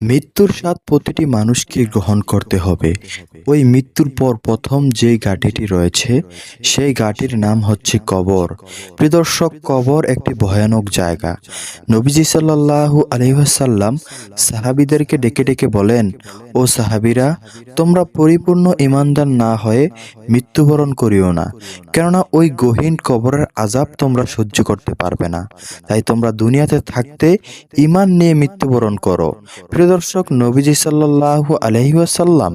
মৃত্যুর স্বাদ প্রতিটি মানুষকে গ্রহণ করতে হবে। ওই মৃত্যুর পর প্রথম যে ঘাটিটি রয়েছে, সেই ঘাটির নাম হচ্ছে কবর। প্রিদর্শক কবর একটি ভয়ানক জায়গা। নবীজি সাল্লাল্লাহু আলহিহাসাল্লাম সাহাবিদেরকে ডেকে ডেকে বলেন, ও সাহাবিরা, তোমরা পরিপূর্ণ ইমানদার না হয়ে মৃত্যুবরণ করিও না। কেননা ওই গহীন কবরের আজাব তোমরা সহ্য করতে পারবে না। তাই তোমরা দুনিয়াতে থাকতে ইমান নিয়ে মৃত্যুবরণ করো। দর্শক নবীজি সাল্লাল্লাহু আলহি ওয়াসাল্লাম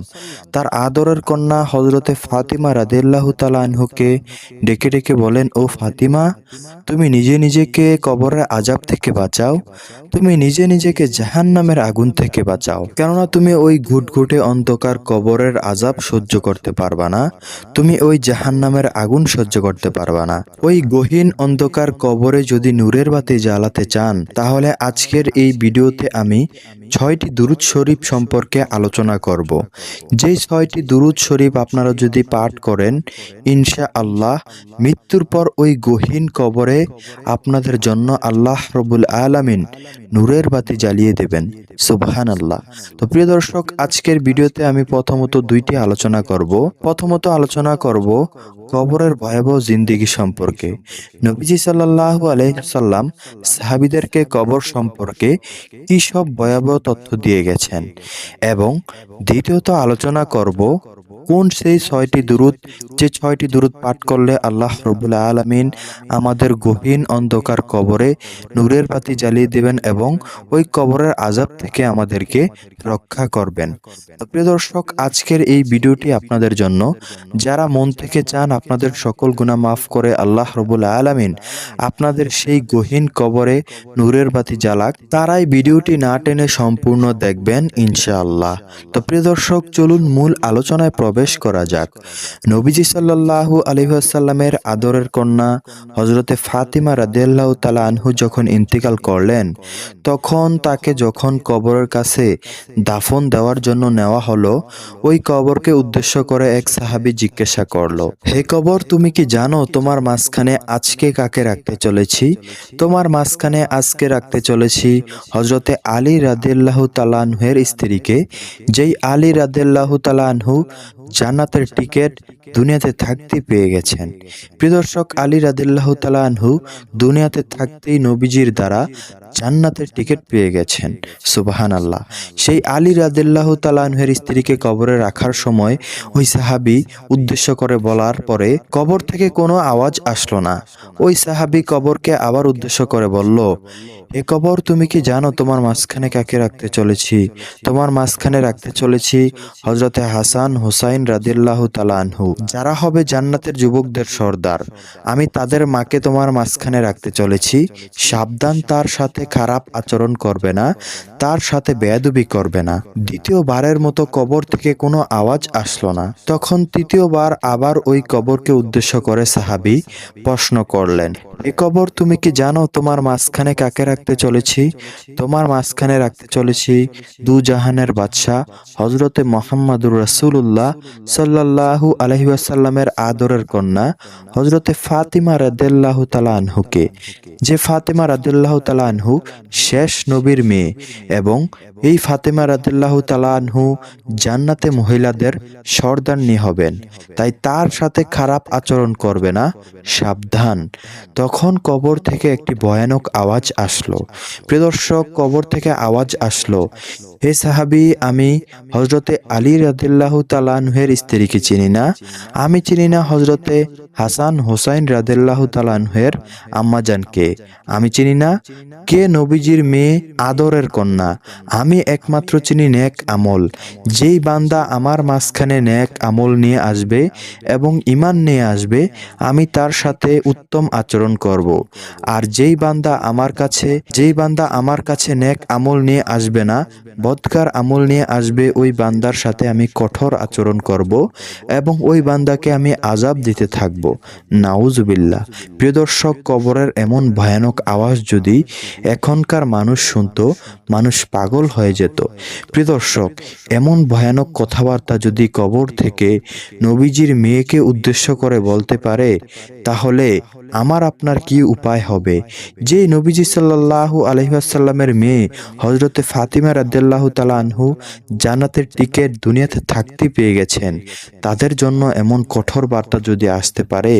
তার আদরের কন্যা হজরতে ফাতিমা রাদিল্লাহু তালানহুকে ডেকে ডেকে বলেন, ও ফাতিমা, তুমি নিজে নিজেকে কবরের আজাব থেকে বাঁচাও। তুমি নিজে নিজেকে জাহান্নামের আগুন থেকে বাঁচাও। কেননা তুমি ওই ঘুটঘুটে অন্ধকার কবরের আজাব সহ্য করতে পারবা না। তুমি ওই জাহান্নামের আগুন সহ্য করতে পারবা না। ওই গহীন অন্ধকার কবরে যদি নূরের বাতি জ্বালাতে চান, তাহলে আজকের এই ভিডিওতে আমি ছয়টি দুরুদ শরীফ সম্পর্কে আলোচনা করব। যেই ছয়টি দুরুদ শরীফ আপনারা যদি পাঠ করেন ইনশা আল্লাহ মৃত্যুর পর ওই গহীন কবরে আপনাদের জন্য আল্লাহ রবুল আলামিন নূরের বাতি জ্বালিয়ে দেবেন। সুবহান আল্লাহ তো প্রিয় দর্শক, আজকের ভিডিওতে আমি প্রথমত দুইটি আলোচনা করব। প্রথমত আলোচনা করব কবরের ভয়াবহ জিন্দিগি সম্পর্কে। নবীজি সাল্লাহ আলহ সাল্লাম সাহাবিদেরকে কবর সম্পর্কে কী সব ভয়াবহ তথ্য দিয়ে গেছেন। এবং দ্বিতীয়ত আলোচনা করব কোন সেই ছয়টি দূরত যে ছয়টি দূরত পাঠ করলে আল্লাহ রবুল্লা আলমিন আমাদের গহীন অন্ধকার কবরে নূরের বাতি জ্বালিয়ে দেবেন এবং ওই কবরের আজাব থেকে আমাদেরকে রক্ষা করবেন। প্রিয় দর্শক, আজকের এই ভিডিওটি আপনাদের জন্য। যারা মন থেকে চান আপনাদের সকল গুণা মাফ করে আল্লাহ রবুল্লা আলমিন আপনাদের সেই গহীন কবরে নূরের বাতি জ্বালাক, তারাই ভিডিওটি না টেনে সম্পূর্ণ দেখবেন ইনশাআল্লাহ। তো প্রিয় দর্শক, চলুন মূল আলোচনায় করা যাক। নবীজি সাল্লাল্লাহু আলহিহাসাল্লামের আদরের কন্যা হজরতে ফাতিমা রাদিয়াল্লাহ তালা আনহু যখন ইন্তিকাল করলেন, তখন তাকে যখন কবরের কাছে দাফন দেওয়ার জন্য নেওয়া হলো, ওই কবরকে উদ্দেশ্য করে এক সাহাবি জিজ্ঞাসা করল, হে কবর, তুমি কি জানো তোমার মাঝখানে আজকে কাকে রাখতে চলেছি? তোমার মাঝখানে আজকে রাখতে চলেছি হজরতে আলী রাদিল্লাহ তালানহের স্ত্রীকে, যেই আলী রাদিল্লাহ তালানহু জান্নাতের টিকিট দুনিয়াতে থাকতে পেয়ে গেছেন। প্রিয় দর্শক, আলী রাদিল্লাহ তালানহু দুনিয়াতে থাকতেই নবীজির দ্বারা জান্নাতের টিকিট পেয়ে গেছেন। সুবাহান আল্লাহ সেই আলী রাদিল্লাহ তালানহের স্ত্রীকে কবরে রাখার সময় ওই সাহাবি উদ্দেশ্য করে বলার পরে কবর থেকে কোনো আওয়াজ আসলো না। ওই সাহাবি কবরকে আবার উদ্দেশ্য করে বলল, এ কবর তুমি কি জানো তোমার মাঝখানে কাকে রাখতে চলেছি? তোমার মাঝখানে রাখতে চলেছি হজরতে হাসান, হুসাইন রাদিল্লাহ তালানহু যারা হবে জান্নাতের যুবকদের সর্দার। আমি তাদের মাকে তোমার মাঝখানে রাখতে চলেছি। সাবধান, তার সাথে খারাপ আচরণ করবে না, তার সাথে বেয়াদুবি করবে না। দ্বিতীয়বারের মতো কবর থেকে কোনো আওয়াজ আসলো না। তখন তৃতীয়বার আবার ওই কবরকে উদ্দেশ্য করে সাহাবি প্রশ্ন করলেন, এ কবর তুমি কি জানো তোমার মাঝখানে কাকে রাখতে চলেছি? তোমার মাঝখানে রাখতে চলেছি দু জাহানের বাদশাহ হজরতে মোহাম্মদুর রাসুল্লাহ সাল্লাহু আলহিউসাল্লামের আদরের কন্যা হজরতে ফাতিমা রাদেল্লাহ তালা আনহুকে। যে ফাতেমা রাদুল্লাহ তালা আনহু শেষ নবীর মেয়ে এবং এই ফাতেমা রাদুল্লাহ তালা আনহু জান্নাতে মহিলাদের সর্দারনি হবেন। তাই তার সাথে খারাপ আচরণ করবে না, সাবধান। তখন কবর থেকে একটি ভয়ানক আওয়াজ আসলো। প্রিয়দর্শক কবর থেকে আওয়াজ আসলো। হে সাহাবি আমি হজরতে আলী রাদিল্লাহ তালানহের স্ত্রীকে চিনি না। আমি চিনি না হজরতে হাসান হোসাইন রাদিল্লাহ তালানহের আম্মাজানকে আমি চিনি না কে নবীজির মেয়ে আদরের কন্যা। আমি একমাত্র চিনি নেক আমল। যেই বান্দা আমার মাঝখানে নেক আমল নিয়ে আসবে এবং ইমান নিয়ে আসবে, আমি তার সাথে উত্তম আচরণ করব। আর যেই বান্দা আমার কাছে, যেই বান্দা আমার কাছে নেক আমল নিয়ে আসবে না, বদকার আমল নিয়ে আসবে, ওই বান্দার সাথে আমি কঠোর আচরণ করব এবং ওই বান্দাকে আমি আজাব দিতে থাকব। থাকব নাউজবিল্লা প্রিয় দর্শক, কবরের এমন ভয়ানক আওয়াজ যদি এখনকার মানুষ শুনতো, মানুষ পাগল হয়ে যেত। প্রিয় দর্শক, এমন ভয়ানক কথাবার্তা যদি কবর থেকে নবীজির মেয়েকে উদ্দেশ্য করে বলতে পারে, তাহলে আমার আপনার কি উপায় হবে? যে নবীজি সাল্লাল্লাহু আলহিহাসাল্লামের মেয়ে হজরতে ফাতিমা রাদ্দাল্লাহু তালা আনহু জান্নাতের টিকিট দুনিয়াতে থাকতে পেয়ে গেছেন, তাদের জন্য এমন কঠোর বার্তা যদি আসতে পারে।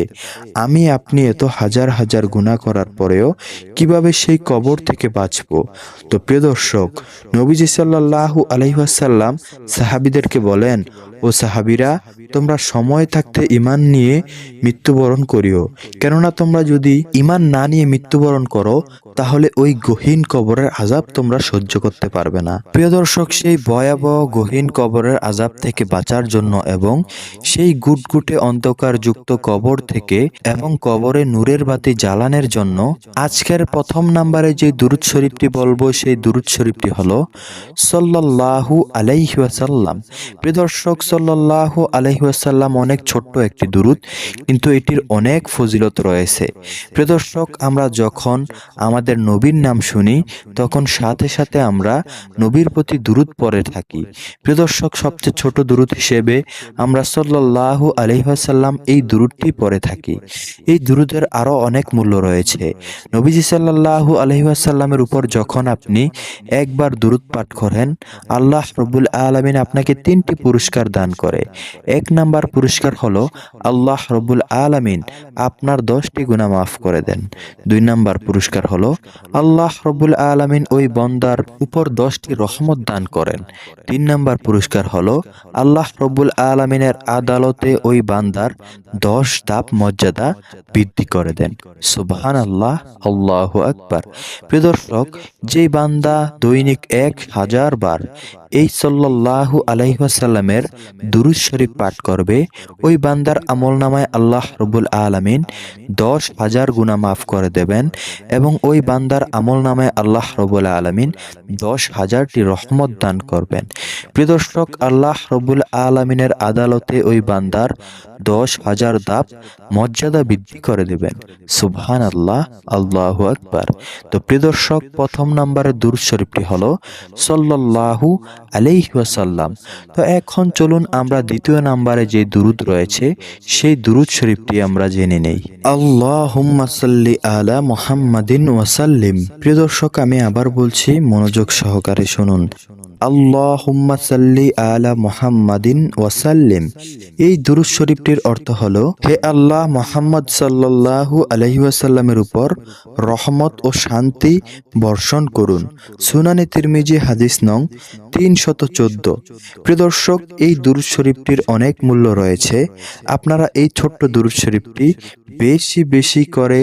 আমি আপনি এত হাজার হাজার গুণা করার পরেও কীভাবে সেই কবর থেকে বাঁচব? তো প্রিয় দর্শক, নবীজি সাল্লাল্লাহু আলহিহাসাল্লাম সাহাবিদেরকে বলেন, ও সাহাবিরা, তোমরা সময় থাকতে ইমান নিয়ে মৃত্যুবরণ করিও। কেননা তোমরা যদি ইমান না নিয়ে মৃত্যুবরণ করো, তাহলে ওই গহীন কবরের আজাব তোমরা সহ্য করতে পারবে না। প্রিয় দর্শক, সেই ভয়াবহ গহীন কবরের আজাব থেকে বাঁচার জন্য এবং সেই গুটগুটে অন্ধকার যুক্ত কবর থেকে এবং কবরে নূরের বাতি জ্বালানের জন্য আজকের প্রথম নাম্বারে যে দুরুদ শরীফটি বলব, সেই দুরুদ শরীফটি হলো সাল্লাল্লাহু আলাইহি ওয়াসাল্লাম। প্রিয় দর্শক, সাল্লাল্লাহু আলাইহি অনেক ছোট্ট একটি দুরুদ, কিন্তু এটির অনেক ফজিলত রয়েছে। প্রিয় দর্শক, আমরা যখন আমাদের নবীর নাম শুনি, তখন সাথে সাথে আমরা নবীর প্রতি দুরুদ পরে থাকি। প্রিয় দর্শক, সবচেয়ে ছোট দুরুদ হিসেবে আমরা সাল্লাল্লাহু আলাইহি ওয়াসাল্লাম এই দুরুদটি পড়ে থাকি। এই দুরুদের আরও অনেক মূল্য রয়েছে। নবীজি সাল্লাল্লাহু আলাইহি ওয়াসাল্লামের উপর যখন আপনি একবার দুরুদ পাঠ করেন আল্লাহ রব্বুল আলামিন আপনাকে তিনটি পুরস্কার দান করে। এক নাম্বার পুরস্কার হলো আল্লাহ রব্বুল আলামিন আপনার দশটি গুণা মাফ করে দেন। দুই নাম্বার পুরস্কার হলো আল্লাহ রব্বুল আলামিন ওই বন্দার উপর দশটি রহমত দান করেন। তিন নাম্বার পুরস্কার হলো আল্লাহ রব্বুল আলামিনের আদালতে ওই বান্দার দশ ধাপ মর্যাদা বৃদ্ধি করে দেন। সুবহান আল্লাহ আল্লাহ আকবার। প্রিয় দর্শক যে বান্দা দৈনিক এক হাজার বার এই সাল্লাল্লাহু আলাইহাসাল্লামের দুরুদ শরীফ পাঠ করবে, ওই বান্দার আমল নামায় আল্লাহ রবুল আলমিন দশ হাজার গুণা মাফ করে দেবেন এবং ওই বান্দার আমল নামায় আল্লাহ রবুল আলমিন দশ হাজারটি রহমত দান করবেন। প্রিয় দর্শক, আল্লাহ রবুল আলমিনের আদালতে ওই বান্দার দশ হাজার দাপ মর্যাদা বৃদ্ধি করে দেবেন। সুবহান আল্লাহ আল্লাহ আকবার। তো প্রিয় দর্শক, প্রথম নাম্বারে দুরুদ শরীফটি হলো, সাল্লাল্লাহু আলাইহি ওয়াসাল্লাম। তো এখন চলুন আমরা দ্বিতীয় নাম্বারে যে দুরুদ রয়েছে, সেই দুরুদ শরীফটি আমরা জেনে নেই। আল্লাহুম্মা সাল্লি আলা মুহাম্মাদিন ওয়াসাল্লিম। প্রিয় দর্শক, আমি আবার বলছি, মনোযোগ সহকারে শুনুন। আল্লাহুম্মা সাল্লি আলা মুহাম্মাদিন ওয়াসাল্লিম। এই দুরুদ শরীফটির অর্থ হলো, হে আল্লাহ মোহাম্মদ সাল্লাল্লাহু আলাইহি ওয়াসাল্লামের উপর রহমত ও শান্তি বর্ষণ করুন। সুনানে তিরমিজি হাদিস নং তিন শত চোদ্দ। প্রিয় দর্শক, এই দুরুদ শরীফটির অনেক মূল্য রয়েছে। আপনারা এই ছোট্ট দুরুদ শরীফটি বেশি বেশি করে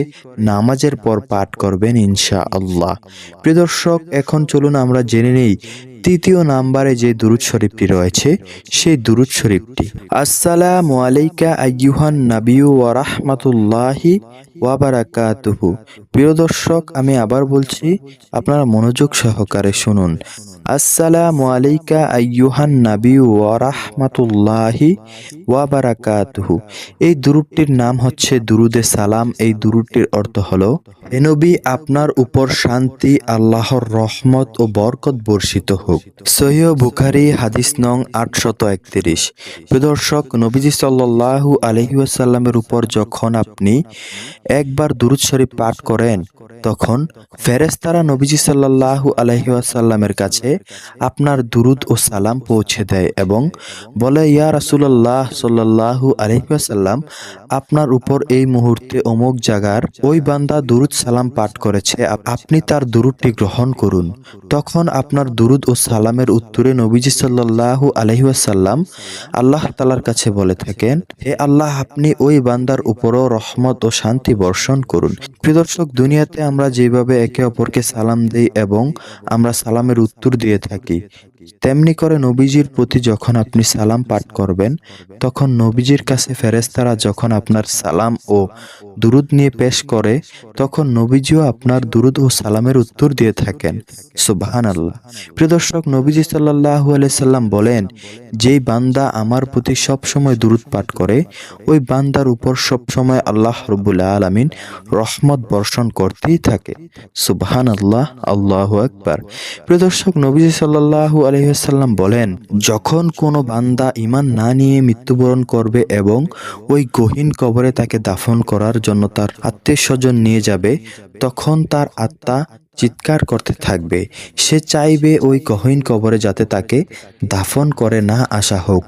নামাজের পর পাঠ করবেন ইনশা আল্লাহ প্রিয় দর্শক, এখন চলুন আমরা জেনে নেই তৃতীয় নাম্বারে যে দুরুদ শরীফটি রয়েছে, সেই দুরুদ শরীফটি। আসসালামু আলাইকা আইয়ুহান নাবিউ ওয়া রাহমাতুল্লাহি ওয়া বারাকাতুহু। প্রিয় দর্শক, আমি আবার বলছি, আপনারা মনোযোগ সহকারে শুনুন। আসসালামু আলাইকা আইয়ুহান নাবিয়ু ওয়া রাহমাতুল্লাহি ওয়া বারাকাতুহু। এই দুরুদটির নাম হচ্ছে দুরুদে সালাম। এই দুরুদটির অর্থ হলো, হে নবী, আপনার উপর শান্তি, আল্লাহর রহমত ও বরকত বর্ষিত হোক। সহিহ বুখারী, হাদিস নং আটশত একত্রিশ। প্রদর্শক নবীজি সাল্লাল্লাহু আলহি আসাল্লামের উপর যখন আপনি একবার দুরুদ শরীফ পাঠ করেন, তখন ফেরেস্তারা নবীজি সাল্লাল্লাহু আলহি আসাল্লামের কাছে আপনার দুরুদ ও সালাম পৌঁছে দেয় এবং বলে, ইয়া রাসুলাল্লাহ সাল্লাল্লাহু আলহিসাল্লাম আপনার উপর এই মুহূর্তে অমুক জাগার ওই বান্দা দুরুদ সালাম পাঠ করেছে, আপনি তার দুরুদটি গ্রহণ করুন। তখন আপনার দুরুদ ও সালামের উত্তরে নবীজি সাল্লাল্লাহু আলহিসাল্লাম আল্লাহ তালার কাছে বলে থাকেন, হে আল্লাহ, আপনি ওই বান্দার উপরও রহমত ও শান্তি বর্ষণ করুন। প্রিয় দর্শক, দুনিয়াতে আমরা যেভাবে একে অপরকে সালাম দিই এবং আমরা সালামের উত্তর দিয়ে থাকি। তেমনি করে নবীজির প্রতি যখন আপনি সালাম পাঠ করবেন, তখন নবীজির কাছে ফেরেস্তারা যখন আপনার সালাম ও দুরুদ নিয়ে পেশ করে, তখন নবীজিও আপনার দুরুদ ও সালামের উত্তর দিয়ে থাকেন। সুবাহান আল্লাহ প্রিয় দর্শক, নবীজি সাল্লাহ সাল্লাম বলেন, যেই বান্দা আমার প্রতি সব সময় দুরুদ পাঠ করে, ওই বান্দার উপর সব সময় আল্লাহ রবুল্লা আলমিন রহমত বর্ষণ করতেই থাকে। সুবাহান আল্লাহ আল্লাহ আকবার। প্রিয় দর্শক, নবীজি সাল্লাহ আলহিহাল্লাম বলেন, যখন কোনো বান্দা ইমান না নিয়ে মৃত্যুবরণ করবে এবং ওই গহীন কবরে তাকে দাফন করার জন্য তার আত্মীয় স্বজন নিয়ে যাবে, তখন তার আত্মা চিৎকার করতে থাকবে। সে চাইবে ওই গহীন কবরে যাতে তাকে দাফন করে না আসা হোক।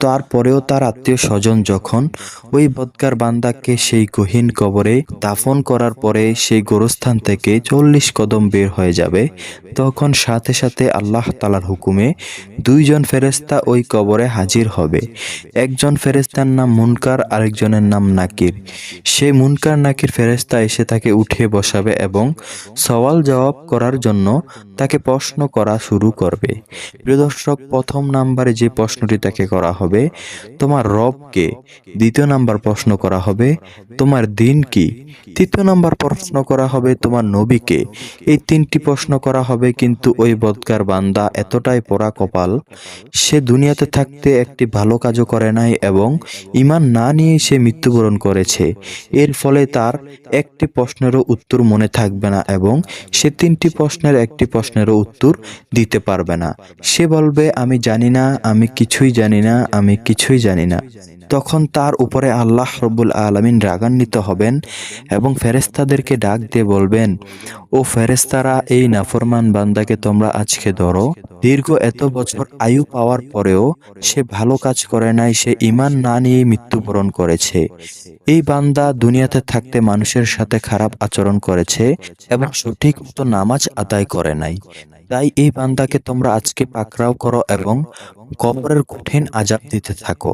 তারপরেও তার আত্মীয় স্বজন যখন ওই বদকার বান্দাকে সেই গহীন কবরে দাফন করার পরে সেই গোরস্থান থেকে চল্লিশ কদম বের হয়ে যাবে, তখন সাথে সাথে আল্লাহ তালার হুকুমে দুইজন ফেরেস্তা ওই কবরে হাজির হবে। একজন ফেরেস্তার নাম মুনকার, আরেকজনের নাম নাকির। সেই মুনকার, নাকির ফেরেস্তা এসে তাকে উঠিয়ে বসাবে এবং সওয়াল জবাব করার জন্য তাকে প্রশ্ন করা শুরু করবে। প্রিয় দর্শক, প্রথম নাম্বারে যে প্রশ্নটি তাকে করা হবে তোমার রবকে দ্বিতীয় নাম্বার প্রশ্ন করা হবে, তোমার দিন কি তৃতীয় নাম্বার প্রশ্ন করা হবে, তোমার নবীকে। এই তিনটি প্রশ্ন করা হবে, কিন্তু ওই বদকার বান্দা এতটাই পোড়া কপাল, সে দুনিয়াতে থাকতে একটি ভালো কাজও করে নাই এবং ইমান না নিয়ে সে মৃত্যুবরণ করেছে। এর ফলে তার একটি প্রশ্নেরও উত্তর মনে থাকবে না এবং সে তিনটি প্রশ্নের একটি প্রশ্নেরও উত্তর দিতে পারবে না। সে বলবে, আমি জানি না, আমি কিছুই জানি না আমি কিছুই জানি না। তখন তার উপরে আল্লাহ রব্বুল আলমিন রাগান্বিত হবেন এবং ফেরেস্তাদেরকে ডাক দিয়ে বলবেন, ও ফেরেস্তারা এই নাফরমান বান্দাকে তোমরা আজকে ধরো। দীর্ঘ এত বছর আয়ু পাওয়ার পরেও সে ভালো কাজ করে নাই, সে ইমান না নিয়ে মৃত্যুবরণ করেছে। এই বান্দা দুনিয়াতে থাকতে মানুষের সাথে খারাপ আচরণ করেছে এবং সঠিক মতো নামাজ আদায় করে নাই। তাই এই বান্দাকে তোমরা আজকে পাকড়াও করো এবং কবরের কঠিন আজাব দিতে থাকো।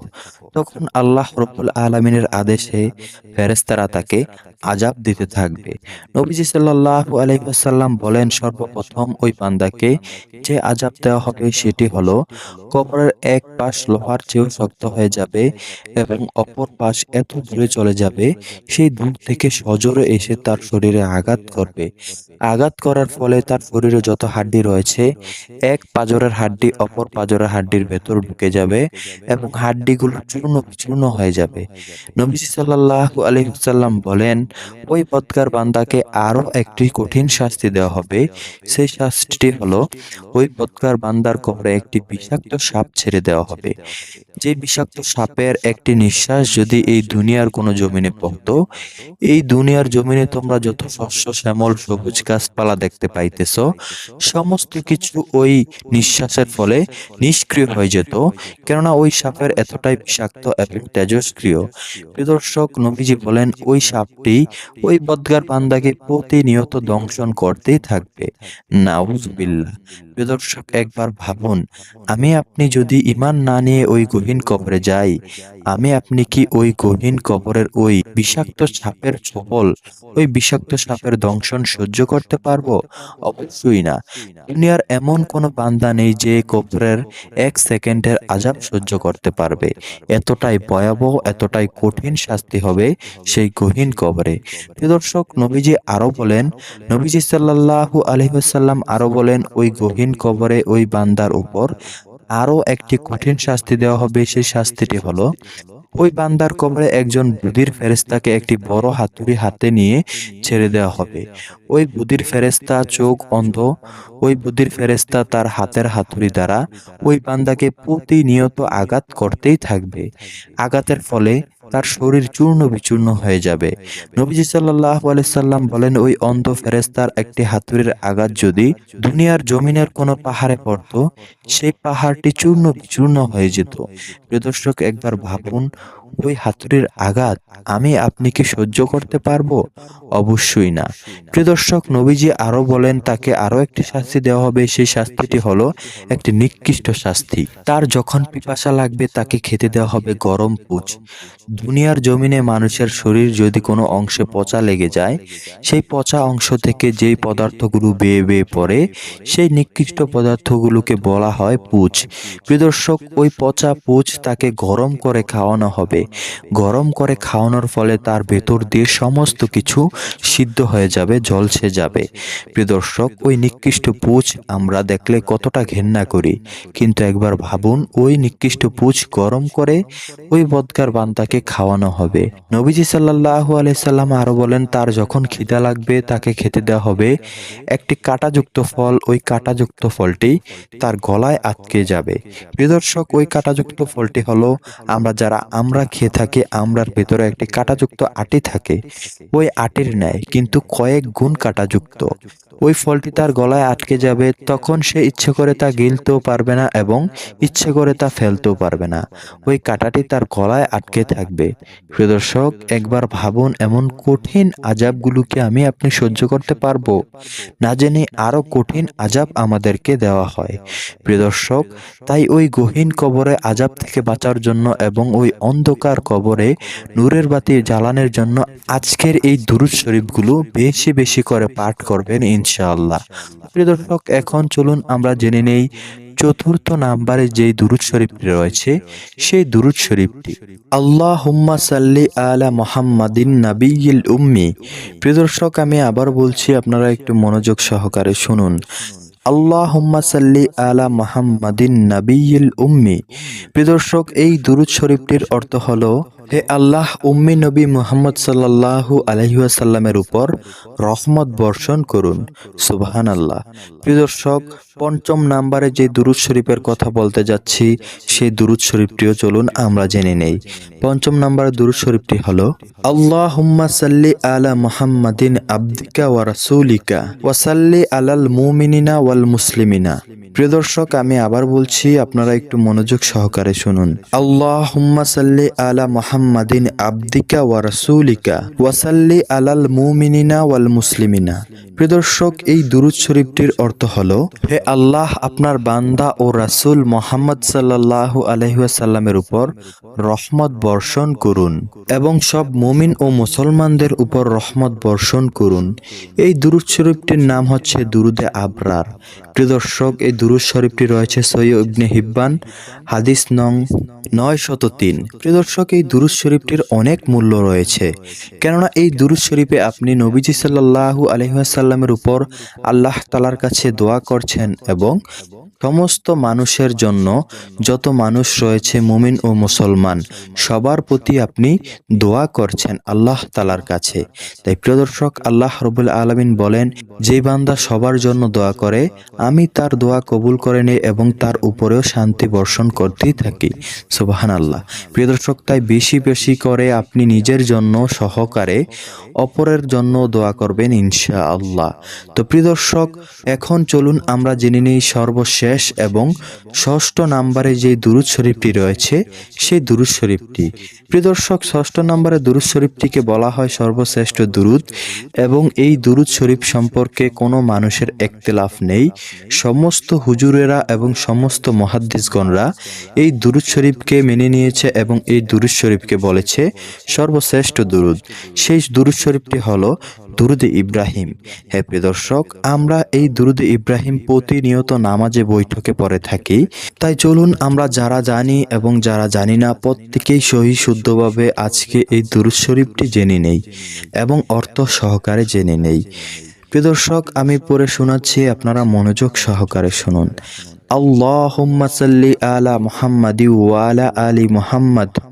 তখন আল্লাহ রব্বুল আলমিনের আদেশে ফেরেস্তারা তাকে আজাব দিতে থাকবে। নবীজি সাল্লাহ আলহিহাসাল্লাম বলেন, সর্বপ্রথম ওই বান্দাকে যে আজাব দেওয়া হবে সেটি হলো কবরের এক পাশ লোহার চেয়েও শক্ত হয়ে যাবে এবং অপর পাশ এত দূরে চলে যাবে, সেই দূর থেকে সজোরে এসে তার শরীরে আঘাত করবে। আঘাত করার ফলে তার শরীরে যত হাড্ডি রয়েছে, এক পাজরের হাড্ডি অপর পাজরের হাড্ডির ভেতর ঢুকে যাবে এবং হাড্ডিগুলো চূর্ণ বিচূর্ণ হয়ে যাবে। নবীজি সাল্লাহ আলহিসাল্লাম বলেন, ওই পদকার বান্দাকে আরও একটি কঠিন শাস্তি দেওয়া হবে। সেই শাস্তিটি হলো, ওই পদকার বান্দার কবরে একটি বিষাক্ত সাপ ছেড়ে দেওয়া হবে। যে বিষাক্ত সাপের একটি নিঃশ্বাস যদি এই দুনিয়ার কোনো জমিনে পড়তো, এই দুনিয়ার জমিনে তোমরা যত শস্য, শ্যামল, সবুজ গাছপালা দেখতে পাইতেছ, সমস্ত কিছু ওই নিঃশ্বাসের ফলে নিষ্ক্রিয় হয়ে যেত, কেননা ওই সাপের এতটাই বিষাক্ত এবং তেজস্ক্রিয়। প্রিয়দর্শক নবীজি বলেন, ওই সাপটি ওই বদগার পান্দাকে প্রতিনিয়ত দংশন করতেই থাকবে। নাউজবিল্লা প্রিয়দর্শক একবার ভাবুন আমি আপনি যদি ইমান না নিয়ে ওই গহীন কবরে যাই আমি আপনি কি ওই গহীন কবরের ওই বিষাক্ত সাপের ছবল ওই বিষাক্ত সাপের দংশন সহ্য করতে পারব? অবশ্যই না। দুনিয়ার এমন কোনো বান্দা নেই যে কবরের এক সেকেন্ডের আজাব সহ্য করতে পারবে। এতটাই ভয়াবহ এতটাই কঠিন শাস্তি হবে সেই গহীন কবরে। প্রিয় দর্শক নবীজি আরও বলেন নবীজি সাল্লাল্লাহু আলহিহাল্লাম আরও বলেন ওই গহীন কবরে ওই বান্দার উপর আরও একটি কঠিন শাস্তি দেওয়া হবে, সেই শাস্তিটি হলো, ওই বান্দার কবরে একজন বুদির ফেরেস্তাকে একটি বড় হাতুড়ি হাতে নিয়ে ছেড়ে দেওয়া হবে। ওই বুদির ফেরেস্তা চোখ অন্ধ, ওই বুদির ফেরেস্তা তার হাতের হাতুড়ি দ্বারা ওই বান্দাকে প্রতিনিয়ত আঘাত করতেই থাকবে। আঘাতের ফলে তার শরীর চূর্ণ বিচূর্ণ হয়ে যাবে। নবীজি সাল্লাহ সাল্লাম বলেন, ওই অন্ধ ফেরেস্তার একটি হাতুরের আঘাত যদি দুনিয়ার জমিনের কোনো পাহাড়ে পড়ত, সেই পাহাড়টি চূর্ণ বিচূর্ণ হয়ে যেত। প্রিয় দর্শক, একবার ভাবুন ওই হাতুড়ির আঘাত আমি আপনি কি সহ্য করতে পারব? অবশ্যই না। প্রিয় দর্শক, নবীজি আরও বলেন, তাকে আরও একটি শাস্তি দেওয়া হবে। সেই শাস্তিটি হলো একটি নিকৃষ্ট শাস্তি। তার যখন পিপাসা লাগবে, তাকে খেতে দেওয়া হবে গরম পুচ। দুনিয়ার জমিনে মানুষের শরীর যদি কোনো অংশে পচা লেগে যায়, সেই পচা অংশ থেকে যেই পদার্থগুলো বেয়ে বেয়ে পড়ে, সেই নিকৃষ্ট পদার্থগুলোকে বলা হয় পুচ। প্রিয় দর্শক, ওই পচা পুচ তাকে গরম করে খাওয়ানো হবে। গরম করে খাওয়ানোর ফলে তার ভেতর দিয়ে সমস্ত কিছু সিদ্ধ হয়ে যাবে জলছে যাবে। প্রিয় দর্শক, ওই নিকৃষ্ট পুচ আমরা দেখলে কতটা ঘেন্না করি। কিন্তু একবার ভাবুন, ওই নিকৃষ্ট পুচ গরম করে ওই বদকার বান্দাকে খাওয়ানো হবে। নবীজি সাল্লাহ আলাইসাল্লাম আরও বলেন, তার যখন খিদা লাগবে, তাকে খেতে দেওয়া হবে। একটি কাঁটাযুক্ত ফল, ওই কাঁটাযুক্ত ফলটি তার গলায় আটকে যাবে। প্রিয় দর্শক, ওই কাঁটাযুক্ত ফলটি হলো, আমরা যারা আমরা খেয়ে থাকে, আমরার ভেতরে একটি কাঁটাযুক্ত আটি থাকে। ওই আটির ন্যায় কিন্তু কয়েক গুণ কাঁটাযুক্ত। ওই ফলটি তার গলায় আটকে যাবে, তখন সে ইচ্ছে করে তা গিলতেও পারবে না এবং ইচ্ছে করে তা ফেলতেও পারবে না। ওই কাঁটাটি তার গলায় আটকে থাকবে। দর্শক, একবার ভাবুন এমন কঠিন আজাবগুলোকে আমি আপনি সহ্য করতে পারব? না জেনে আরও কঠিন আজাব আমাদেরকে দেওয়া হয়। প্রিয় দর্শক, তাই ওই গহীন কবরে আজাব থেকে বাঁচার জন্য এবং ওই অন্ধকার কবরে নূরের বাতি জ্বালানোর জন্য আজকের এই দুরুদ শরীফগুলো বেশি বেশি করে পাঠ করবেন ইনশাআল্লাহ। প্রিয় দর্শক, এখন চলুন আমরা জেনে নেই চতুর্থ নাম্বারে যেই দুরুদ শরীফটি রয়েছে, সেই দুরুদ শরীফটি। আল্লাহ হুম্মা সাল্লি আলা মোহাম্মদিন নাবিয়িল উম্মি। প্রিয় দর্শক, আমি আবার বলছি, আপনারা একটু মনোযোগ সহকারে শুনুন। আল্লাহ হুম্মা সাল্লি আলা মোহাম্মদিন নাবিয়িল উম্মি। প্রিয় দর্শক এই দুরুদ শরীফটির অর্থ হলো হে আল্লাহ, উম্মি নবী মুহাম্মদ সাল্লাল্লাহু আলহিউসাল্লামের উপর রহমত বর্ষণ করুন। সুবহান আল্লাহ প্রিয় দর্শক, পঞ্চম নাম্বারে যে দুরুদ শরীফের কথা বলতে যাচ্ছি, সেই দুরুদ শরীফটিও চলুন আমরা জেনে নেই। পঞ্চম নাম্বারে দুরুদ শরীফটি হলো আল্লাহ হুম্মা সাল্লি আলা মুহাম্মাদিন আবদিকা ওয়া রাসূলিকা ওয়া সাল্লি আলাল মুমিনিনা ওয়াল মুসলিমিনা। প্রিয় দর্শক, আমি আবার বলছি, আপনারা একটু মনোযোগ সহকারে শুনুন। আল্লাহ হুম্মা সাল্লি আলা মুহাম্মাদিন আব্দিকা ওয়া রাসূলিকা ওয়া সাল্লি আলাল মুমিনিনা ওয়াল মুসলিমিনা। প্রিয় দর্শক, এই দুরুদ শরীফটির অর্থ হলো, হে আল্লাহ, আপনার বান্দা ও রাসূল মোহাম্মদ সাল্লাল্লাহু আলাইহি ওয়াসাল্লামের উপর রহমত বর্ষণ করুন এবং সব মুমিন ও মুসলমানদের উপর রহমত বর্ষণ করুন। এই দুরুদ শরীফটির নাম হচ্ছে দুরুদে আবরার। প্রিয় দর্শক, এই দুরুদ শরীফটি রয়েছে সৈয়দ ইবনে হিব্বান, হাদিস নং নয় শত তিন। এই দুরুদ শরীফটির অনেক মূল্য রয়েছে। কেননা এই দুরুস শরীফে আপনি নবীজি সাল্লাল্লাহু আলহিহাসাল্লামের উপর আল্লাহ তালার কাছে দোয়া করছেন এবং সমস্ত মানুষের জন্য যত মানুষ রয়েছে মুমিন ও মুসলমান, সবার প্রতি আপনি দোয়া করছেন আল্লাহ তালার কাছে। তাই প্রিয় দর্শক, আল্লাহ রবুল আলমিন বলেন, যে বান্দা সবার জন্য দোয়া করে, আমি তার দোয়া কবুল করে নিই এবং তার উপরেও শান্তি বর্ষণ করতেই থাকি। সুবাহান আল্লাহ প্রিয় দর্শক, তাই বেশি বেশি করে আপনি নিজের জন্য সহকারে অপরের জন্য দোয়া করবেন ইনশা আল্লাহ তো প্রিয় দর্শক, এখন চলুন আমরা জেনে নিই সর্বশেষ এবং ষষ্ঠ নাম্বারে যে দুরুদ শরীফটি রয়েছে, সেই দুরুদ শরীফটি। প্রিয় দর্শক, ষষ্ঠ নম্বরে দুরুদ শরীফটিকে বলা হয় সর্বশ্রেষ্ঠ দুরুদ এবং এই দুরুদ শরীফ সম্পর্কে কোনো মানুষের একতেলাফ নেই। সমস্ত হুজুরেরা এবং সমস্ত মহাদ্দিসগণরা এই দুরুদ শরীফকে মেনে নিয়েছে এবং এই দুরুদ শরীফকে বলেছে সর্বশ্রেষ্ঠ দুরুদ। সেই দুরুদ শরীফটি হলো দুরুদ ইব্রাহিম। হ্যাঁ প্রিয় দর্শক, আমরা এই দুরুদ ইব্রাহিম প্রতিনিয়ত নামাজে বৈঠকে পড়ে থাকি। তাই চলুন আমরা যারা জানি এবং যারা জানি না প্রত্যেকেই সহি শুদ্ধভাবে আজকে এই দুরুদ শরীফটি জেনে নেই এবং অর্থ সহকারে জেনে নেই। প্রিয় দর্শক, আমি পরে শোনাচ্ছি, আপনারা মনোযোগ সহকারে শুনুন। আল্লাহুম্মা সাল্লি আলা মুহাম্মাদি ওয়ালা আলী মুহাম্মদ।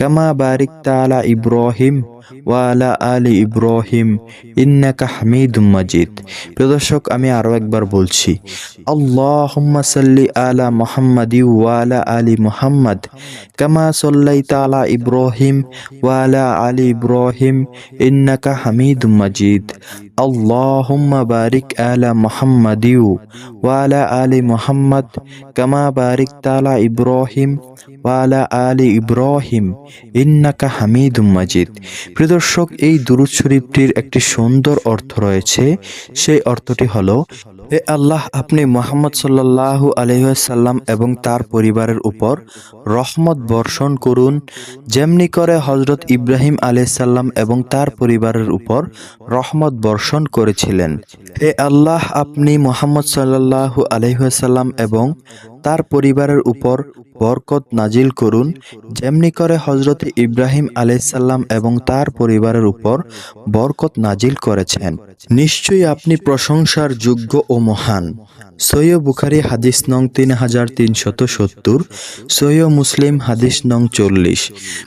কামা বারিক তালা ইব্রাহিম ওয়ালা আলী ইব্রাহিম ইন্নাকা হামিদুম মাজিদ প্রদর্শক আমি আরও একবার বলছি, আল্লাহুম্মা সাল্লি আলা মুহাম্মাদি ওয়ালা আলি মুহাম্মদ, কামা সাল্লাই তালা ইব্রাহিম ওয়ালা আলী ইব্রাহিম, ইন্নাকা হামিদুম মাজিদ। আল্লাহুম্মা বারিক আলা মুহাম্মাদি ওয়ালা আলি মুহাম্মদ, কামা বারিক তালা ইব্রাহিম ওয়ালা আলি ইব্রাহিম। ইন্নাকা হামিদুম মাজিদ। প্রিয় দর্শক, এই দুরুদ শরীফটির একটি সুন্দর অর্থ রয়েছে। সেই অর্থটি হলো, হে আল্লাহ, আপনি মোহাম্মদ সাল্লাল্লাহু আলহাসাল্লাম এবং তার পরিবারের উপর রহমত বর্ষণ করুন। যেমনি করে হজরত ইব্রাহিম আলাইসাল্লাম এবং তার পরিবারের উপর রহমত বর্ষণ করেছিলেন। হে আল্লাহ, আপনি মোহাম্মদ সাল্লাল্লাহু আলহাসাল্লাম এবং তার পরিবারের উপর বরকত নাজিল করুন, যেমনি করে হজরত ইব্রাহিম আলাইসাল্লাম এবং তার পরিবারের উপর বরকত নাজিল করেছেন। নিশ্চয়ই আপনি প্রশংসার যোগ্য ও মহান। সৈয় বুখারি হাদিস নং তিন হাজার তিনশত সত্তর সৈয় মুসলিম হাদিস নং চল্লিশ।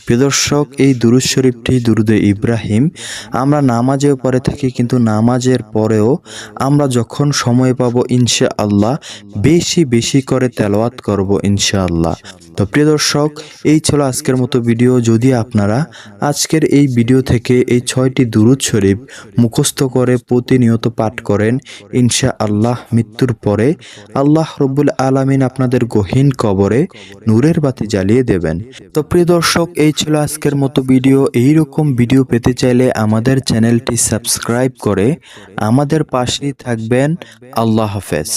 প্রদর্শক এই দুরুদ শরীফটি দুরুদে ইব্রাহিম। আমরা নামাজেও পরে থাকি, কিন্তু নামাজের পরেও আমরা যখন সময় পাবো ইনশা আল্লাহ বেশি বেশি করে তেলাওয়াত করব ইনশা আল্লাহ তো প্রিয় দর্শক, এই ছিল আজকের মতো ভিডিও। যদি আপনারা আজকের এই ভিডিও থেকে এই ছয়টি দুরুদ শরীফ মুখস্থ করে প্রতিনিয়ত পাঠ করেন ইনশা আল্লাহ মৃত্যুর পরে আল্লাহ রব্বুল আলমিন আপনাদের গহীন কবরে নূরের বাতি জ্বালিয়ে দেবেন। তো প্রিয় দর্শক, এই ছিল আজকের মতো ভিডিও। এই রকম ভিডিও পেতে চাইলে আমাদের চ্যানেলটি সাবস্ক্রাইব করে আমাদের পাশেই থাকবেন। আল্লাহ হাফেজ।